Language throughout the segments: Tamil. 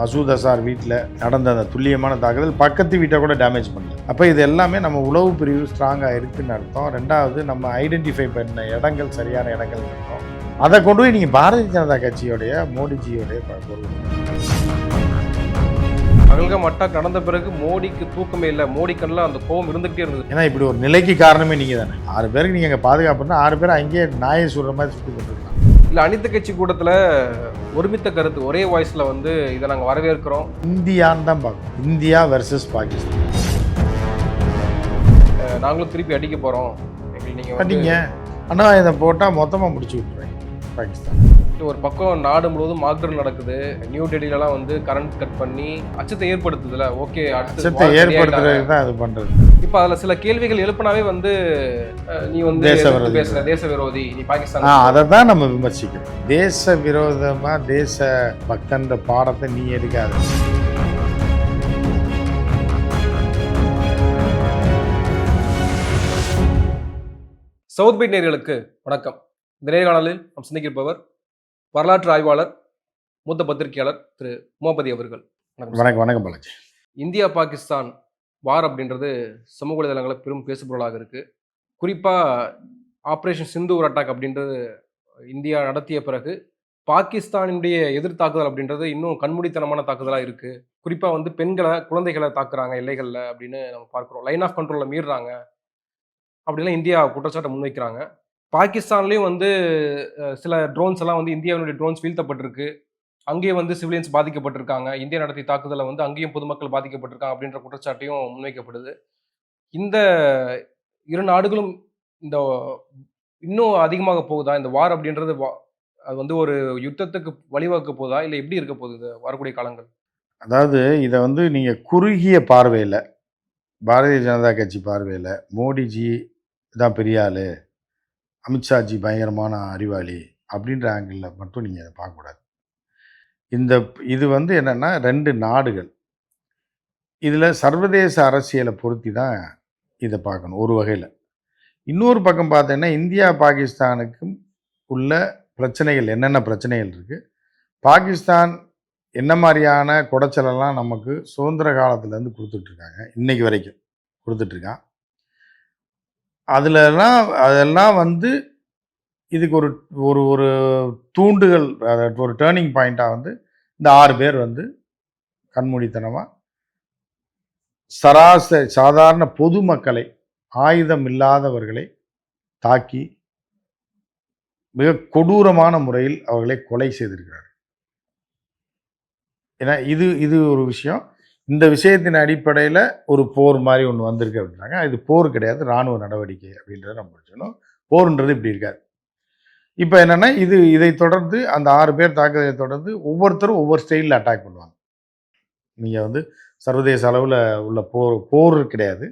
மசூத் அசார் வீட்டில் நடந்த அந்த துல்லியமான தாக்குதல் பக்கத்து வீட்டை கூட டேமேஜ் பண்ணல. அப்போ இது எல்லாமே நம்ம உளவு பிரிவு ஸ்ட்ராங்காக இருக்குன்னு அர்த்தம். ரெண்டாவது நம்ம ஐடென்டிஃபை பண்ண இடங்கள் சரியான இடங்கள் அர்த்தம் அதை கொண்டு போய் நீங்கள் பாரதிய ஜனதா கட்சியோடைய மோடிஜியோடைய பகல்காம் அட்டாக் நடந்த பிறகு மோடிக்கு தூக்கமே இல்லை. மோடி கண்ணில் அந்த கோபம் இருந்துகிட்டே இருந்தது. ஏன்னா இப்படி ஒரு நிலைக்கு காரணமே நீங்கள் தானே ஆறு பேருக்கு நீங்கள் அங்கே பாதுகாப்புனா ஆறு பேர் அங்கேயே நாயை சுடுற மாதிரி சுற்றி கொண்டிருக்கலாம் இல்லை அனைத்து கட்சி கூட்டத்தில் ஒருமித்த கருத்து ஒரே வாய்ஸில் வந்து இதை நாங்கள் வரவேற்கிறோம். இந்தியான்னு தான் பார்க்கணும். India versus Pakistan. அஹ் நாங்களும் திருப்பி அடிக்க போகிறோம் எப்படி நீங்கள் நீங்க ஆனால் இதை போட்டால் மொத்தமாக முடிச்சு விட்ருவேன் பாகிஸ்தான். ஒரு பக்கம் நாடு முழுவதும் மாக்டர் நடக்குது. நியூ டெல்லியிலலாம் வந்து கரண்ட் கட் பண்ணி அச்சத்தை ஏற்படுத்துதுல. ஓகே அச்சத்தை ஏற்படுத்துறதுக்கு தான் அது பண்ணுறது இப்போ அதில் சில கேள்விகள் எழுப்பினாவே வந்து நீ வந்து தேச. பேசுற தேச விரோதி. நீ பாகிஸ்தான் அதை தான் நம்ம விமர்சிக்கிறோம். தேச விரோதமாக தேச பக்தன்ற பாடத்தை நீ எடுக்காத. சவுத் பைட் நேர்களுக்கு வணக்கம். இந்த நேர்காணலில் நாம் சந்திக்கிருப்பவர் வரலாற்று ஆய்வாளர் மூத்த பத்திரிகையாளர் திரு. உமாபதி அவர்கள். வணக்கம். வணக்கம் பாலாஜி. இந்தியா பாகிஸ்தான் வார் அப்படின்றது சமூக வலைதளங்களில் பெரும் பேசுபொருளாக இருக்கு. குறிப்பாக ஆப்ரேஷன் சிந்தூர் அட்டாக் அப்படின்றது இந்தியா நடத்திய பிறகு பாகிஸ்தானினுடைய எதிர்த்தாக்குதல் அப்படின்றது இன்னும் கண்மூடித்தனமான தாக்குதலாக இருக்கு. குறிப்பாக வந்து பெண்களை குழந்தைகளை தாக்குறாங்க எல்லைகளில் அப்படின்னு நம்ம பார்க்குறோம். லைன் ஆஃப் கண்ட்ரோலில் மீறுறாங்க. அப்படிலாம் இந்தியா குற்றச்சாட்டை முன்வைக்கிறாங்க. பாகிஸ்தான்லேயும் வந்து சில ட்ரோன்ஸ் எல்லாம் வந்து இந்தியாவினுடைய ட்ரோன்ஸ் வீழ்த்தப்பட்டிருக்கு. அங்கேயும் வந்து சிவிலியன்ஸ் பாதிக்கப்பட்டிருக்காங்க. இந்தியா நடத்திய தாக்குதலை வந்து அங்கேயும் பொதுமக்கள் பாதிக்கப்பட்டிருக்காங்க அப்படின்ற குற்றச்சாட்டையும் முன்வைக்கப்படுது. இந்த இரு நாடுகளும் இந்த இன்னும் அதிகமாக போகுதா? இந்த வார் அப்படின்றது வா- அது வந்து ஒரு யுத்தத்துக்கு வழிவகுக்க போகுதா? இல்லை எப்படி இருக்க போகுது வரக்கூடிய காலங்கள்? அதாவது இதை வந்து நீங்கள் குறுகிய பார்வையில் பாரதிய ஜனதா கட்சி பார்வையில் மோடிஜி தான் பெரிய ஆள். அமித்ஷாஜி பயங்கரமான அறிவாளி அப்படின்ற ஆங்கிளில் மட்டும் நீங்கள் அதை பார்க்கக்கூடாது. இந்த இது வந்து என்னென்னா ரெண்டு நாடுகள். இதில் சர்வதேச அரசியலை பொருத்தி தான் இதை பார்க்கணும் ஒரு வகையில். இன்னொரு பக்கம் பார்த்தீங்கன்னா இந்தியா பாகிஸ்தானுக்கும் உள்ள பிரச்சனைகள் என்னென்ன பிரச்சனைகள் இருக்குது பாகிஸ்தான் என்ன மாதிரியான குடைச்சலெல்லாம் நமக்கு சுதந்திர காலத்துலேருந்து கொடுத்துட்ருக்காங்க இன்னைக்கு வரைக்கும் கொடுத்துட்ருக்கான் அதுலலாம் அதெல்லாம் வந்து இதுக்கு ஒரு ஒரு ஒரு தூண்டுகள் அதை ஒரு டேர்னிங் பாயிண்ட்டாக வந்து இந்த ஆறு பேர் வந்து கண்மூடித்தனமாக சராசரி சாதாரண பொதுமக்களை ஆயுதம் இல்லாதவர்களை தாக்கி மிக கொடூரமான முறையில் அவர்களை கொலை செய்திருக்கிறார் ஏன்னா இது இது ஒரு விஷயம். இந்த விஷயத்தின் அடிப்படையில் ஒரு போர் மாதிரி ஒன்று வந்திருக்கு அப்படின்றாங்க இது போர் கிடையாது இராணுவ நடவடிக்கை அப்படின்றத நம்ம புரிஞ்சுக்கணும் போர்ன்றது இப்படி இருக்காது. இப்போ என்னென்னா இது இதை தொடர்ந்து அந்த ஆறு பேர் தாக்குதலை தொடர்ந்து ஒவ்வொருத்தரும் ஒவ்வொரு ஸ்டைலில் அட்டாக் பண்ணுவாங்க. நீங்கள் வந்து சர்வதேச அளவில் உள்ள போர் போர் கிடையாது.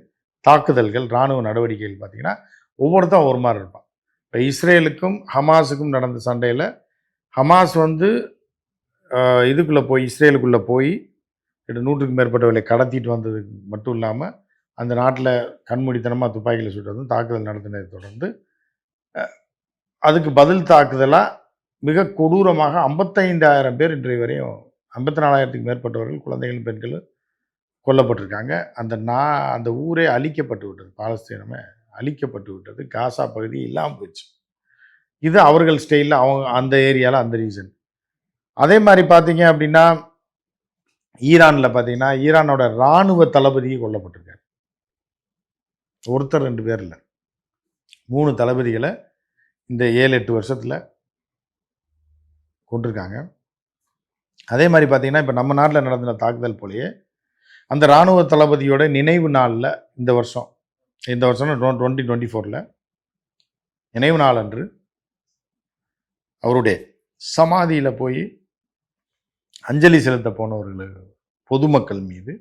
தாக்குதல்கள் இராணுவ நடவடிக்கைகள் பார்த்தீங்கன்னா ஒவ்வொருத்தரும் ஒரு மாதிரி இருப்பான் இப்போ இஸ்ரேலுக்கும் ஹமாஸுக்கும் நடந்த சண்டையில் ஹமாஸ் வந்து இதுக்குள்ளே போய் இஸ்ரேலுக்குள்ளே போய் கிட்ட நூற்றுக்கும் மேற்பட்டவர்களை கடத்திட்டு வந்தது மட்டும் இல்லாமல் அந்த நாட்டில் கண்மூடித்தனமாக துப்பாக்கியில் சுட்டதும் தாக்குதல் நடத்தினதை தொடர்ந்து அதுக்கு பதில் தாக்குதலாக மிக கொடூரமாக ஐம்பத்தைந்தாயிரம் பேர் இன்றைய வரையும் ஐம்பத்தி நாலாயிரத்துக்கு மேற்பட்டவர்கள் குழந்தைகளும் பெண்களும் கொல்லப்பட்டிருக்காங்க. அந்த நா அந்த ஊரே அழிக்கப்பட்டு விட்டது. பாலஸ்தீனமே அழிக்கப்பட்டு விட்டது. காசா பகுதி இல்லாமல் போச்சு. இது அவர்கள் ஸ்டைலில் அவங்க அந்த ஏரியாவில் அந்த ரீசன் அதே மாதிரி பார்த்தீங்க அப்படின்னா ஈரானில் பார்த்தீங்கன்னா ஈரானோட இராணுவ தளபதியை கொல்லப்பட்டிருக்காரு. ஒருத்தர் ரெண்டு பேர் இல்லை. மூணு தளபதிகளை இந்த ஏழு எட்டு வருஷத்தில் கொண்டிருக்காங்க அதே மாதிரி பார்த்தீங்கன்னா இப்போ நம்ம நாட்டில் நடந்த தாக்குதல் போலயே அந்த இராணுவ தளபதியோட நினைவு நாளில் இந்த வருஷம் இந்த வருஷம் டுவெண்ட்டி டுவெண்ட்டி ஃபோரில் நினைவு நாள் அன்று அவருடைய சமாதியில் போய் அஞ்சலி செலுத்த போனவர்கள் பொதுமக்கள் மீது.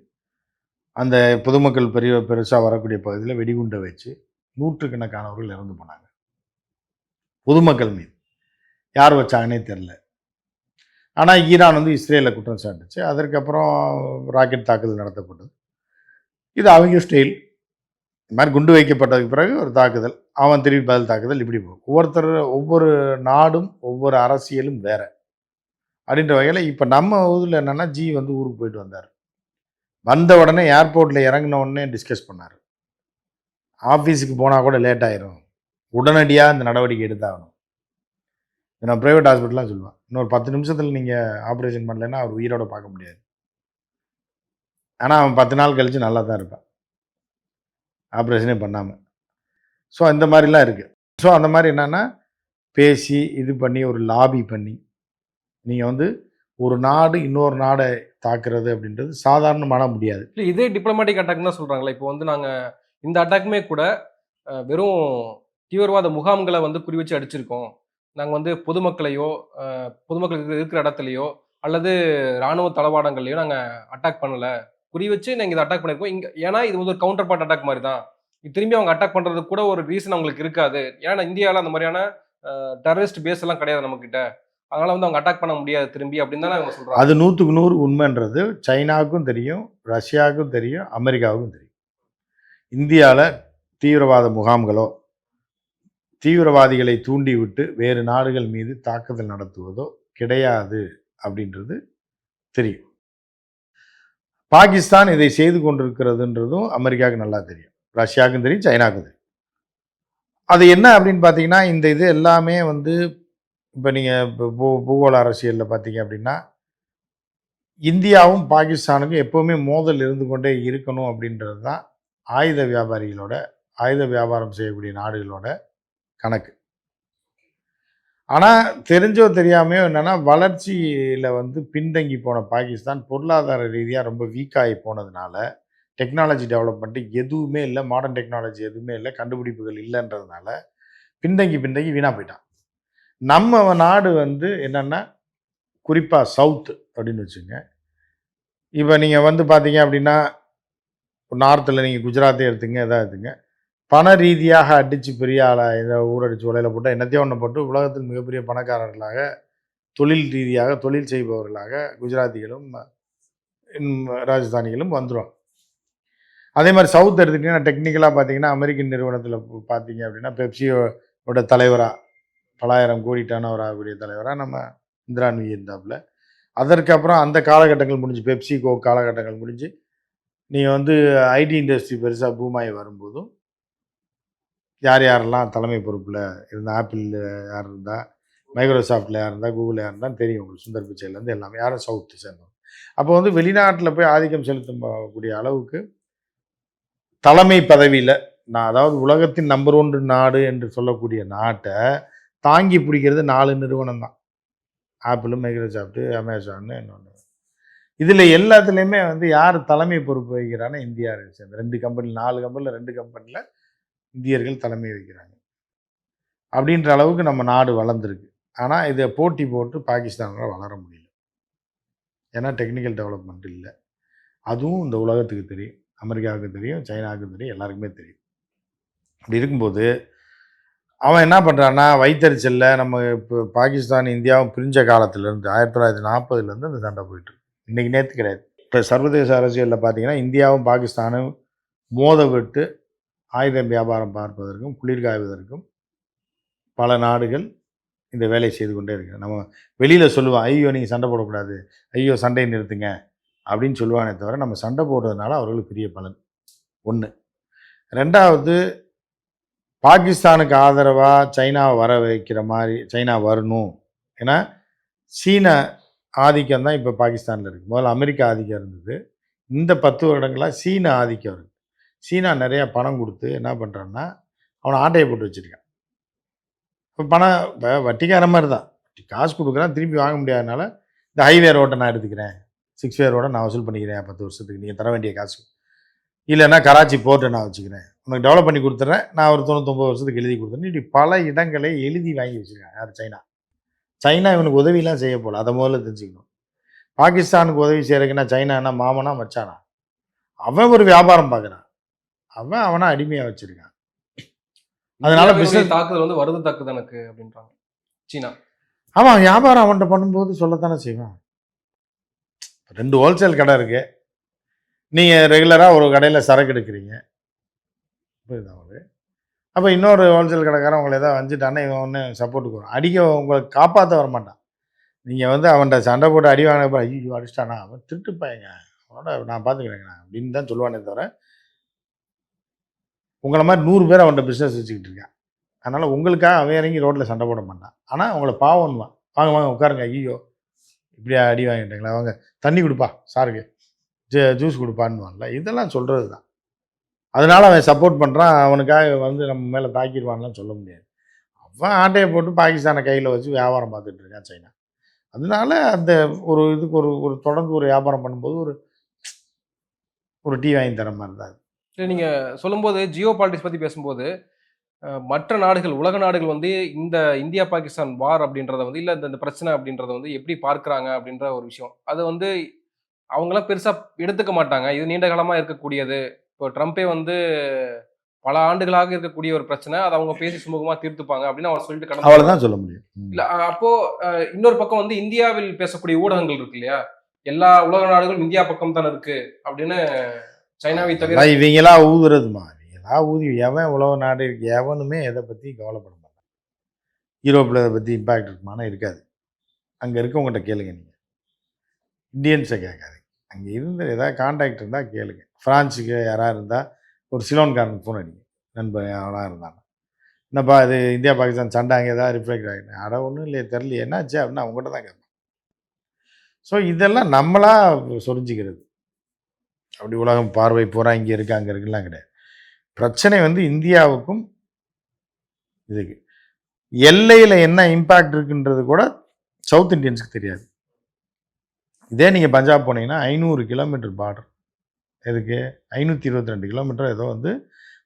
அந்த பொதுமக்கள் பெரிய பெருசாக வரக்கூடிய பகுதியில் வெடிகுண்டை வச்சு நூற்றுக்கணக்கானவர்கள் இறந்து போனாங்க. பொதுமக்கள் மீது. யார் வச்சாங்கன்னே தெரில ஆனால் ஈரான் வந்து இஸ்ரேலில் குற்றம் சாட்டுச்சு. அதற்கப்புறம் ராக்கெட் தாக்குதல் நடத்தப்பட்டது. இது அவங்க ஸ்டைல் இது மாதிரி குண்டு வைக்கப்பட்டதுக்கு பிறகு ஒரு தாக்குதல். அவன் திருப்பி பதில் தாக்குதல் இப்படி போகும். ஒவ்வொருத்தர் ஒவ்வொரு நாடும் ஒவ்வொரு அரசியலும் வேறு. அப்படின்ற வகையில் இப்போ நம்ம ஊரில் என்னென்னா ஜி வந்து ஊருக்கு போயிட்டு வந்தார். வந்த உடனே ஏர்போர்ட்டில் இறங்கின உடனே டிஸ்கஸ் பண்ணார். ஆஃபீஸுக்கு போனால் கூட லேட் ஆயிரும். உடனடியாக இந்த நடவடிக்கை எடுத்தாகணும். இது நான் ப்ரைவேட் ஹாஸ்பிட்டலாம் சொல்லுவேன். இன்னொரு பத்து நிமிஷத்தில் நீங்கள் ஆப்ரேஷன் பண்ணலைன்னா அவர் உயிரோட பார்க்க முடியாது. ஆனால் அவன் பத்து நாள் கழித்து நல்லா தான் இருப்பான். ஆப்ரேஷனே பண்ணாமல் ஸோ இந்த மாதிரிலாம் இருக்குது ஸோ அந்த மாதிரி என்னென்னா பேசி இது பண்ணி ஒரு லாபி பண்ணி நீங்கள் வந்து ஒரு நாடு இன்னொரு நாடை தாக்குறது அப்படின்றது சாதாரணமான முடியாது. இல்லை இதே டிப்ளமேட்டிக் அட்டாக் தான் சொல்கிறாங்களே இப்போ வந்து நாங்கள் இந்த அட்டாக்குமே கூட வெறும் தீவிரவாத முகாம்களை வந்து குறி வச்சு அடிச்சிருக்கோம். நாங்கள் வந்து பொதுமக்களையோ பொதுமக்களுக்கு இருக்கிற இடத்துலையோ அல்லது ராணுவ தளவாடங்கள்லையோ நாங்கள் அட்டாக் பண்ணலை. குறி வச்சு நாங்கள் இதை அட்டாக் பண்ணியிருக்கோம் இங்கே ஏன்னா இது வந்து ஒரு கவுண்டர் பார்ட் அட்டாக் மாதிரி தான் இது திரும்பி அவங்க அட்டாக் பண்ணுறது கூட ஒரு ரீசன் அவங்களுக்கு இருக்காது. ஏன்னா இந்தியாவில் அந்த மாதிரியான டெரரிஸ்ட் பேஸ் எல்லாம் கிடையாது நம்மக்கிட்ட அதனால வந்து அவங்க அட்டாக் பண்ண முடியாது திரும்பி அப்படின்னு தானே அவங்க சொல்றாங்க. அது நூற்றுக்கு நூறு உண்மைன்றது. சைனாவுக்கும் தெரியும் ரஷ்யாவுக்கும் தெரியும் அமெரிக்காவுக்கும் தெரியும். இந்தியாவில் தீவிரவாத முகாம்களோ தீவிரவாதிகளை தூண்டிவிட்டு வேறு நாடுகள் மீது தாக்குதல் நடத்துவதோ கிடையாது அப்படின்றது தெரியும். பாகிஸ்தான் இதை செய்து கொண்டிருக்கிறதுன்றதும் அமெரிக்காவுக்கு நல்லா தெரியும். ரஷ்யாவுக்கும் தெரியும் சைனாவுக்கும் தெரியும். அது என்ன அப்படின்னு பார்த்தீங்கன்னா இந்த இது எல்லாமே வந்து இப்போ நீங்கள் இப்போ பூ பூகோள அரசியலில் பார்த்தீங்க அப்படின்னா இந்தியாவும் பாகிஸ்தானுக்கும் எப்போவுமே மோதல் இருந்து கொண்டே இருக்கணும் அப்படின்றது தான் ஆயுத வியாபாரிகளோட ஆயுத வியாபாரம் செய்யக்கூடிய நாடுகளோட கணக்கு. ஆனால் தெரிஞ்சோ தெரியாமையோ என்னென்னா வளர்ச்சியில் வந்து பின்தங்கி போன பாகிஸ்தான் பொருளாதார ரீதியாக ரொம்ப வீக்காகி போனதுனால டெக்னாலஜி டெவலப்மெண்ட்டு எதுவுமே இல்லை மாடர்ன் டெக்னாலஜி எதுவுமே இல்லை கண்டுபிடிப்புகள் இல்லைன்றதுனால பின்தங்கி பின்தங்கி வீணாக போயிட்டான். நம்ம நாடு வந்து என்னென்னா குறிப்பாக சவுத்து அப்படின்னு வச்சுங்க. இப்போ நீங்கள் வந்து பார்த்தீங்க அப்படின்னா நார்த்தில் நீங்கள் குஜராத்தே எடுத்துங்க எதாவது எடுத்துங்க. பண ரீதியாக அடித்து பெரிய ஆளாக இதை ஊரடிச்சு உலையில் போட்டால் என்னத்தையும் ஒன்று போட்டு உலகத்தில் மிகப்பெரிய பணக்காரர்களாக தொழில் ரீதியாக தொழில் செய்பவர்களாக குஜராத்திகளும் ராஜஸ்தானிகளும் வந்துடும் அதே மாதிரி சவுத் எடுத்துக்கிட்டிங்கன்னா டெக்னிக்கலாக பார்த்தீங்கன்னா அமெரிக்கன் நிறுவனத்தில் பார்த்தீங்க அப்படின்னா பெப்சியோட தலைவராக பலாயிரம் கோடி டர்ன் ஆகக்கூடிய தலைவராக நம்ம இந்திராணி இருந்தாப்புல. அதற்கப்புறம் அந்த காலகட்டங்கள் முடிஞ்சு பெப்சி கோ காலகட்டங்கள் முடிஞ்சு நீங்கள் வந்து ஐடி இண்டஸ்ட்ரி பெருசாக பூமாயி வரும்போதும் யார் யாரெல்லாம் தலைமை பொறுப்பில் இருந்த ஆப்பிளில் யார் இருந்தால் மைக்ரோசாஃப்டில் யார் இருந்தால் கூகுளில் யார் இருந்தால் தெரியும் உங்களுக்கு சுந்தர் பிச்சைலேருந்து எல்லாமே யாரும் சவுத்து சேர்ந்தோம் அப்போ வந்து வெளிநாட்டில் போய் ஆதிக்கம் செலுத்தக்கூடிய அளவுக்கு தலைமை பதவியில் நான் அதாவது உலகத்தின் நம்பர் ஒன்று நாடு என்று சொல்லக்கூடிய நாட்டை தாங்கி பிடிக்கிறது நாலு நிறுவனம் தான் ஆப்பிள் மைக்ரோசாஃப்ட்டு அமேசான்னு இன்னொன்று இதில் எல்லாத்துலேயுமே வந்து யார் தலைமை பொறுப்பு வகிக்கிறான்னா இந்தியா சேர்ந்து ரெண்டு கம்பெனி நாலு கம்பெனியில் ரெண்டு கம்பெனியில் இந்தியர்கள் தலைமை வைக்கிறாங்க அப்படின்ற அளவுக்கு நம்ம நாடு வளர்ந்துருக்கு. ஆனால் இதை போட்டி போட்டு பாகிஸ்தானால் வளர முடியல. ஏன்னா டெக்னிக்கல் டெவலப்மெண்ட் இல்லை. அதுவும் இந்த உலகத்துக்கு தெரியும். அமெரிக்காவுக்கு தெரியும். சைனாவுக்கு தெரியும். எல்லாருக்குமே தெரியும். அப்படி இருக்கும்போது அவன் என்ன பண்ணுறான்னா வைத்தறிச்சலில் நம்ம இப்போ பாகிஸ்தான் இந்தியாவும் பிரிஞ்ச காலத்துலேருந்து ஆயிரத்தி தொள்ளாயிரத்தி நாற்பதுலேருந்து அந்த சண்டை போயிட்டு இன்றைக்கி நேற்று கிடையாது. இப்போ சர்வதேச அரசியலில் பார்த்தீங்கன்னா இந்தியாவும் பாகிஸ்தானும் மோத விட்டு ஆயுதம் வியாபாரம் பார்ப்பதற்கும் குளிர்காய்வதற்கும் பல நாடுகள் இந்த வேலையை செய்து கொண்டே இருக்கு நம்ம வெளியில் சொல்லுவோம் ஐயோ நீங்கள் சண்டை போடக்கூடாது. ஐயோ சண்டையை நிறுத்துங்க. அப்படின்னு சொல்லுவானே தவிர நம்ம சண்டை போடுறதுனால அவர்களுக்கு பெரிய பலன். ஒன்று ரெண்டாவது பாகிஸ்தானுக்கு ஆதரவாக சைனாவை வர வைக்கிற மாதிரி சைனா வரணும். ஏன்னா சீன ஆதிக்கம் தான் இப்போ பாகிஸ்தானில் இருக்குது முதல்ல அமெரிக்கா ஆதிக்கம் இருந்தது. இந்த பத்து வருடங்களாக சீன ஆதிக்கம் இருக்குது சீனா நிறையா பணம் கொடுத்து என்ன பண்ணுறான்னா அவனை ஆட்டையை போட்டு வச்சுருக்கான். இப்போ பணம் இப்போ வட்டிக்கார மாதிரி தான். காசு கொடுக்குறான் திருப்பி வாங்க முடியாதனால இந்த ஹைவே ரோட்டை நான் எடுத்துக்கிறேன். சிக்ஸ் வே ரோடை நான் வசூல் பண்ணிக்கிறேன் பத்து வருஷத்துக்கு. நீங்கள் தர வேண்டிய காசு. இல்லைன்னா கராச்சி போர்ட்டை நான் வச்சுக்கிறேன். உனக்கு டெவலப் பண்ணி கொடுத்துட்றேன் நான் ஒரு தொண்ணூத்தொம்பது வருஷத்துக்கு எழுதி கொடுத்துறேன் இப்படி பல இடங்களை எழுதி வாங்கி வச்சுருக்கேன் யார்? சைனா. சைனா இவனுக்கு உதவிலாம் செய்ய போல. அதை முதல்ல தெரிஞ்சுக்கணும். பாகிஸ்தானுக்கு உதவி செய்யறதுக்குன்னா சைனானா மாமனா மச்சானா? அவன் ஒரு வியாபாரம் பார்க்குறான். அவன் அவனை அடிமையாக வச்சிருக்கான். அதனால business- தாக்குதல் வந்து வருது தாக்குது எனக்கு அப்படின்றாங்க. சீனா. அவன் வியாபாரம் அவன்கிட்ட பண்ணும்போது சொல்லத்தானே செய்வான். ரெண்டு ஹோல்சேல் கடை இருக்கு. நீங்கள் ரெகுலராக ஒரு கடையில் சரக்கு எடுக்கிறீங்க. புரியுதா உங்களுக்கு? அப்போ இன்னொரு ஹோல்சேல் கடைக்காரன் உங்களை ஏதாவது வஞ்சிட்டான்னா இவன் ஒன்று சப்போர்ட்டுக்கு வரும் அடிக்க உங்களை காப்பாற்ற வர மாட்டான் நீங்கள் வந்து அவன்கிட்ட சண்டை போட்டு அடி வாங்கினப்ப ஐயோ அடிச்சிட்டானா? அவன் திருட்டு அவனோட நான் பார்த்துக்கிறேங்கண்ணா அப்படின்னு தான் சொல்லுவானே தவிர உங்களை மாதிரி நூறு பேர் அவன்கிட்ட பிஸ்னஸ் வச்சுக்கிட்டு இருக்கான். அதனால் உங்களுக்காக அவன் இறங்கி ரோட்டில் சண்டை போட மாட்டான். ஆனால் உங்களை பாவம்னுவான். வாங்க வாங்க உட்காருங்க. ஐயோ இப்படியா அடி வாங்கிட்டீங்களா? வாங்க தண்ணி கொடுப்பா சாருக்கு. ஜூஸ் கொடுப்பான்னுவான்ல. இதெல்லாம் சொல்கிறது தான் அதனால் அவன் சப்போர்ட் பண்ணுறான் அவனுக்காக வந்து நம்ம மேலே தாக்கிடுவான்லாம் சொல்ல முடியாது. அவன் ஆட்டையை போட்டு பாகிஸ்தானை கையில் வச்சு வியாபாரம் பார்த்துட்டு இருக்கான் சைனா. அதனால அந்த ஒரு இதுக்கு ஒரு ஒரு தொடர்ந்து ஒரு வியாபாரம் பண்ணும்போது ஒரு ஒரு டீ வாங்கி தர மாதிரி தான் சரி நீங்கள் சொல்லும்போது ஜியோ பாலிட்டிக்ஸ் பற்றி பேசும்போது மற்ற நாடுகள் உலக நாடுகள் வந்து இந்த இந்தியா பாகிஸ்தான் வார் அப்படின்றத வந்து இல்லை இந்த பிரச்சனை அப்படின்றத வந்து எப்படி பார்க்குறாங்க அப்படின்ற ஒரு விஷயம். அது வந்து அவங்களாம் பெருசா எடுத்துக்க மாட்டாங்க. இது நீண்ட காலமா இருக்கக்கூடியது. இப்போ ட்ரம்ப்பே வந்து பல ஆண்டுகளாக இருக்கக்கூடிய ஒரு பிரச்சனை. அதை அவங்க பேசி சுமூகமா தீர்த்துப்பாங்க அப்படின்னு அவர் சொல்லிட்டு கடந்து அவ்வளவுதான் சொல்ல முடியும். இல்ல அ- அப்போ அஹ், இன்னொரு பக்கம் வந்து இந்தியாவில் பேசக்கூடிய ஊடகங்கள் இருக்கு இல்லையா? எல்லா உலக நாடுகளும் இந்தியா பக்கம் தானே இருக்கு அப்படின்னு சைனாவை தவிர இவங்களா ஊதுறதுமா? இவங்களா ஊதி எவன் உலக நாடு இருக்கு? எவனுமே எதை பற்றி கவலைப்பட மாட்டான். யூரோப்பில் இதை பற்றி இம்பாக்ட் இருக்குமானா இருக்காது. அங்கே இருக்கவங்ககிட்ட கேளுங்க நீங்கள் இந்தியன்ஸை கேட்காதீங்க. அங்கே இருந்த ஏதாவது காண்டாக்ட் இருந்தால் கேளுங்க. ஃப்ரான்ஸுக்கு யாராக இருந்தால் ஒரு சிலோன்காரனுக்கு ஃபோன் அடிங்க. நண்பன் அவனாக இருந்தாங்க என்னப்பா இது இந்தியா பாகிஸ்தான் சண்டை அங்கே ஏதாவது ரிஃப்ளெக்ட் ஆகிட்டேன் அட ஒன்றும் இல்லையே தெரியல என்னாச்சு அப்படின்னா அவங்ககிட்ட தான் கேட்பேன். ஸோ இதெல்லாம் நம்மளா சொரிஞ்சிக்கிறது. அப்படி உலகம் பார்வை பூரா இங்கே இருக்கு அங்கே இருக்குலாம் கிடையாது. பிரச்சனை வந்து இந்தியாவுக்கும் இதுக்கு. எல்லையில் என்ன இம்பேக்ட் இருக்குன்றது கூட சவுத் இந்தியன்ஸுக்கு தெரியாது. இதே நீங்கள் பஞ்சாப் போனீங்கன்னா ஐநூறு கிலோமீட்டர் பார்டர் எதுக்கு? ஐநூற்றி இருபத்தி ரெண்டு கிலோமீட்டர் ஏதோ வந்து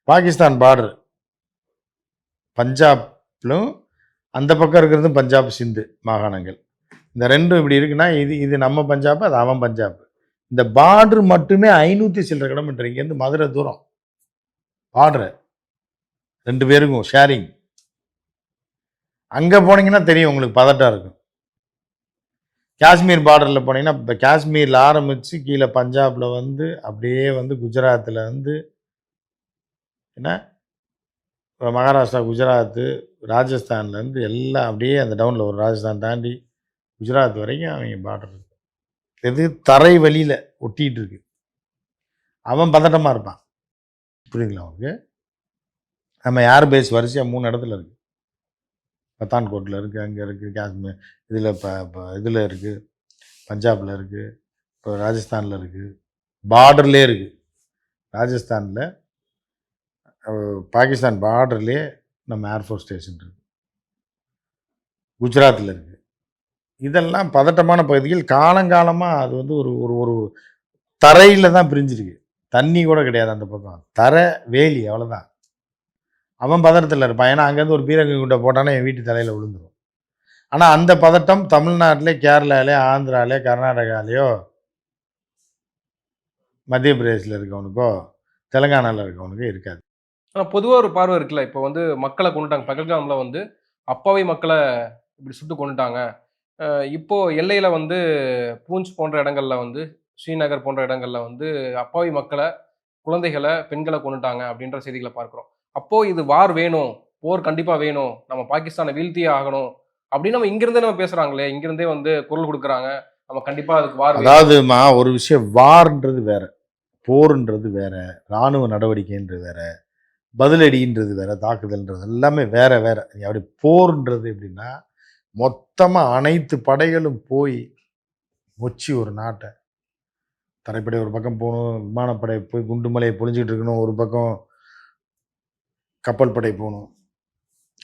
பாகிஸ்தான் பார்டர் பஞ்சாப்லும் அந்த பக்கம் இருக்கிறது பஞ்சாப் சிந்து மாகாணங்கள். இந்த ரெண்டும் இப்படி இருக்குன்னா இது இது நம்ம பஞ்சாப் அது அவன் பஞ்சாப். இந்த பார்டர் மட்டுமே ஐநூற்றி சில்லற கிலோமீட்டர். இங்கேருந்து மதுரை தூரம். பார்டரு ரெண்டு பேருக்கும் ஷேரிங் அங்கே போனீங்கன்னா தெரியும் உங்களுக்கு பதட்டம் இருக்கும். காஷ்மீர் பார்டரில் போனீங்கன்னா இப்போ காஷ்மீரில் ஆரம்பித்து கீழே பஞ்சாபில் வந்து அப்படியே வந்து குஜராத்தில் வந்து என்ன? இப்போ மகாராஷ்டிரா குஜராத்து ராஜஸ்தான்லேருந்து எல்லாம் அப்படியே அந்த டவுனில் ஒரு ராஜஸ்தான் தாண்டி குஜராத் வரைக்கும் அவங்க பார்டர் இருக்கு. இது தரை வழியில் ஒட்டிகிட்டு இருக்கு. அவன் பதட்டமாக இருப்பான். புரியுதுங்களா அவனுக்கு நம்ம யார் பேஸ் வரிசையாக மூணு இடத்துல இருக்குது பத்தான்கோட்டில் இருக்குது அங்கே இருக்குது காஷ்மீர். இதில் இப்போ இப்போ இதில் இருக்குது பஞ்சாபில் இருக்குது இப்போ ராஜஸ்தானில் இருக்குது பார்டர்லேயே இருக்குது ராஜஸ்தானில் பாகிஸ்தான் பார்டர்லேயே நம்ம ஏர்ஃபோர்ஸ் ஸ்டேஷன் இருக்குது குஜராத்தில் இருக்குது இதெல்லாம் பதட்டமான பகுதிகள். காலங்காலமாக அது வந்து ஒரு ஒரு ஒரு தரையில் தான் பிரிஞ்சிருக்கு. தண்ணி கூட கிடையாது அந்த பக்கம். தரை வேலி அவ்வளோதான் அவன் பதட்டத்தில் இருப்பான். ஏன்னா அங்கேருந்து ஒரு பீரங்கி குண்டை போட்டானே என் வீட்டு தலையில் விழுந்துரும். ஆனால் அந்த பதட்டம் தமிழ்நாட்டிலே கேரளாலே ஆந்திராலே கர்நாடகாலேயோ மத்திய பிரதேசில் இருக்கவனுக்கோ தெலுங்கானாவில் இருக்கவனுக்கோ இருக்காது. ஆனால் பொதுவாக ஒரு பார்வை இருக்குல்ல. இப்போ வந்து மக்களை கொண்டுட்டாங்க. பகல்காமில் வந்து அப்பாவி மக்களை இப்படி சுட்டு கொண்டுட்டாங்க. இப்போது இப்போ வந்து பூஞ்ச் போன்ற இடங்கள்ல வந்து ஸ்ரீநகர் போன்ற இடங்கள்ல வந்து அப்பாவி மக்களை குழந்தைகளை பெண்களை கொண்டுட்டாங்க அப்படின்ற செய்திகளை பார்க்குறோம். அப்போது இது வார் வேணும் போர் கண்டிப்பாக வேணும் நம்ம பாகிஸ்தானை வீழ்த்தியே ஆகணும் அப்படின்னு நம்ம இங்கிருந்தே நம்ம பேசுகிறாங்களே இங்கிருந்தே வந்து குரல் கொடுக்குறாங்க. நம்ம கண்டிப்பாக அதுக்கு வார் அதாவதுமா ஒரு விஷயம் வார்ன்றது வேற போர்ன்றது வேற இராணுவ நடவடிக்கைன்றது வேற பதிலடின்றது வேற தாக்குதல்ன்றது எல்லாமே வேற வேற. அப்படி போர்ன்றது எப்படின்னா மொத்தமாக அனைத்து படைகளும் போய் மொச்சி ஒரு நாட்டை. தரைப்படை ஒரு பக்கம் போகணும் விமானப்படை போய் குண்டுமலையை பொழிஞ்சிக்கிட்டு இருக்கணும் ஒரு பக்கம் கப்பல் படை போகணும்.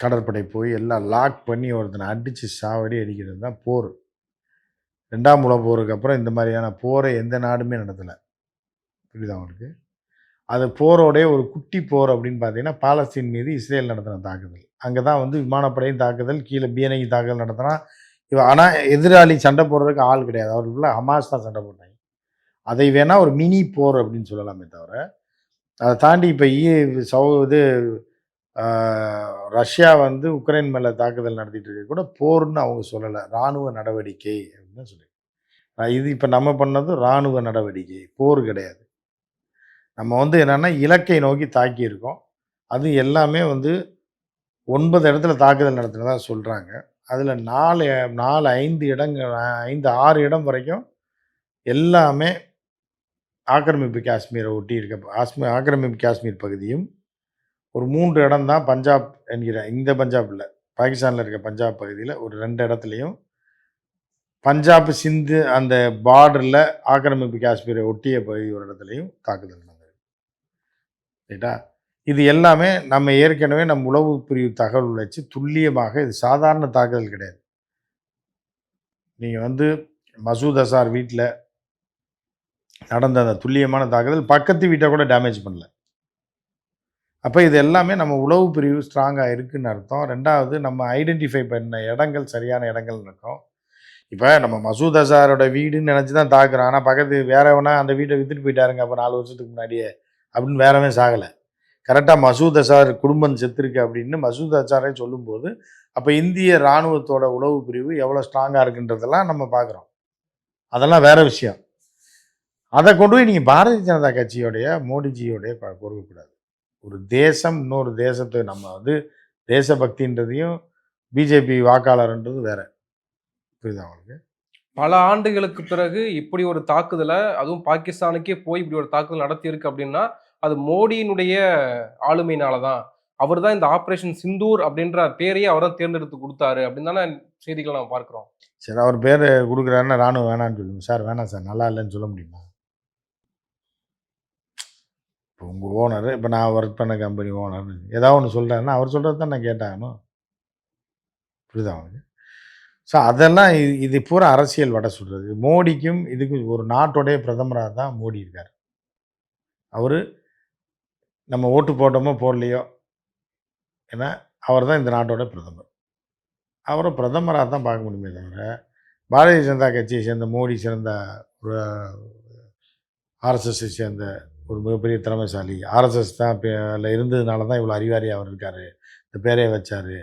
கடற்படை போய் எல்லாம் லாக் பண்ணி ஒருத்தனை அடித்து சாவடி அடிக்கிறது தான் போர். ரெண்டாம் உலக போருக்கு அப்புறம் இந்த மாதிரியான போரை எந்த நாடுமே நடத்தலை. புரியுதா உங்களுக்கு? அது போரோடைய ஒரு குட்டி போர் அப்படின்னு பார்த்தீங்கன்னா பாலஸ்தீன் மீது இஸ்ரேல் நடத்தின தாக்குதல். அங்கே தான் வந்து விமானப்படையும் தாக்குதல் கீழே பிஎன்ஐ தாக்குதல் நடத்தினா இவ ஆனால் எதிராளி சண்டை போடுறதுக்கு ஆள் கிடையாது. அவர் ஃபுல்லாக ஹமாஸ் தான் சண்டை போட்டாங்க. அதை வேணால் ஒரு மினி போர் அப்படின்னு சொல்லலாமே தவிர அதை தாண்டி இப்போ ஈ சௌ இது ரஷ்யா வந்து உக்ரைன் மேலே தாக்குதல் நடத்திட்டு இருக்க கூட போர்னு அவங்க சொல்லலை. இராணுவ நடவடிக்கை அப்படின்னு சொல்லி. இது இப்போ நம்ம பண்ணது இராணுவ நடவடிக்கை. போர் கிடையாது. நம்ம வந்து என்னென்னா இலக்கை நோக்கி தாக்கியிருக்கோம். அது எல்லாமே வந்து ஒன்பது இடத்துல தாக்குதல் நடத்தினதாக சொல்கிறாங்க அதில் நாலு நாலு ஐந்து இடங்கள் ஐந்து ஆறு இடம் வரைக்கும் எல்லாமே ஆக்கிரமிப்பு காஷ்மீரை ஒட்டி இருக்க ஆஸ்மி ஆக்கிரமிப்பு காஷ்மீர் பகுதியும் ஒரு மூன்று இடம் தான் பஞ்சாப் என்கிற இந்த பஞ்சாபில் பாகிஸ்தானில் இருக்க பஞ்சாப் பகுதியில் ஒரு ரெண்டு இடத்துலையும் பஞ்சாப் சிந்து அந்த பார்டரில் ஆக்கிரமிப்பு காஷ்மீரை ஒட்டிய பகுதி ஒரு இடத்துலையும் தாக்குதல் நடந்தது. ரைட்டா இது எல்லாமே நம்ம ஏற்கனவே நம் உளவு பிரிவு தகவல் வச்சு துல்லியமாக இது சாதாரண தாக்குதல் கிடையாது. நீங்கள் வந்து மசூத் அசார் வீட்டில் நடந்த அந்த துல்லியமான தாக்குதல் பக்கத்து வீட்டை கூட டேமேஜ் பண்ணல. அப்போ இது எல்லாமே நம்ம உளவு பிரிவு ஸ்ட்ராங்காக இருக்குன்னு அர்த்தம். ரெண்டாவது நம்ம ஐடென்டிஃபை பண்ண இடங்கள் சரியான இடங்கள் இருக்கும். இப்போ நம்ம மசூத் அசாரோட வீடுன்னு நினச்சி தான் தாக்குறோம் ஆனால் பக்கத்து வேறவனா அந்த வீட்டை வித்துட்டு போயிட்டாருங்க அப்போ நாலு வருஷத்துக்கு முன்னாடியே அப்படின்னு வேறவன் சாகலை. கரெக்டாக மசூத் அசார் குடும்பம் செத்துருக்கு அப்படின்னு மசூத் அசாரே சொல்லும்போது அப்போ இந்திய இராணுவத்தோட உளவு பிரிவு எவ்வளோ ஸ்ட்ராங்காக இருக்குன்றதெல்லாம் நம்ம பார்க்குறோம் அதெல்லாம் வேற விஷயம். அதை கொண்டு போய் நீங்கள் பாரதிய ஜனதா கட்சியோடைய மோடிஜியோடைய பொறுக்கக்கூடாது. ஒரு தேசம் இன்னொரு தேசத்தை நம்ம வந்து தேசபக்தின்றதையும் பிஜேபி வாக்காளர்ன்றது வேற. புரியுதா உங்களுக்கு? பல ஆண்டுகளுக்கு பிறகு இப்படி ஒரு தாக்குதலை அதுவும் பாகிஸ்தானுக்கே போய் இப்படி ஒரு தாக்குதல் நடத்தியிருக்கு அப்படின்னா அது மோடியினுடைய ஆளுமையினால தான் அவர் தான் இந்த ஆபரேஷன் சிந்தூர் அப்படின்ற பேரையே அவர் தான் தேர்ந்தெடுத்து கொடுத்தாரு அப்படின்னு தானே செய்திகளை நம்ம பார்க்கிறோம். சரி அவர் பேர் கொடுக்குறாருன்னா ராணுவம் வேணான்னு சொல்லுங்க. சார் வேணாம் சார். நல்லா இல்லைன்னு சொல்ல முடியுமா? இப்போ உங்கள் ஓனர் இப்போ நான் ஒர்க் பண்ண கம்பெனி ஓனர் ஏதாவது ஒன்று சொல்கிறாருன்னா அவர் சொல்கிறது தான் நான் கேட்டாகணும் புரியுதா அவனுக்கு ஸோ அதெல்லாம் இது இது பூரா அரசியல் வடை சொல்கிறது மோடிக்கும் இதுக்கும் ஒரு நாட்டோடைய பிரதமராக தான் மோடி இருக்கார். அவர் நம்ம ஓட்டு போட்டோமோ போடலையோ ஏன்னா அவர் தான் இந்த நாட்டோட பிரதமர். அவரை பிரதமராக தான் பார்க்க முடியுமே தவிர பாரதிய ஜனதா கட்சியை சேர்ந்த மோடி சேர்ந்த ஒரு ஆர்எஸ்எஸ்ஸை சேர்ந்த ஒரு மிகப்பெரிய திறமைசாலி. ஆர்எஸ்எஸ் தான் அதில் இருந்ததுனால தான் இவ்வளோ அறிவாளி அவர் இருக்கார். இந்த பேரே வச்சார்.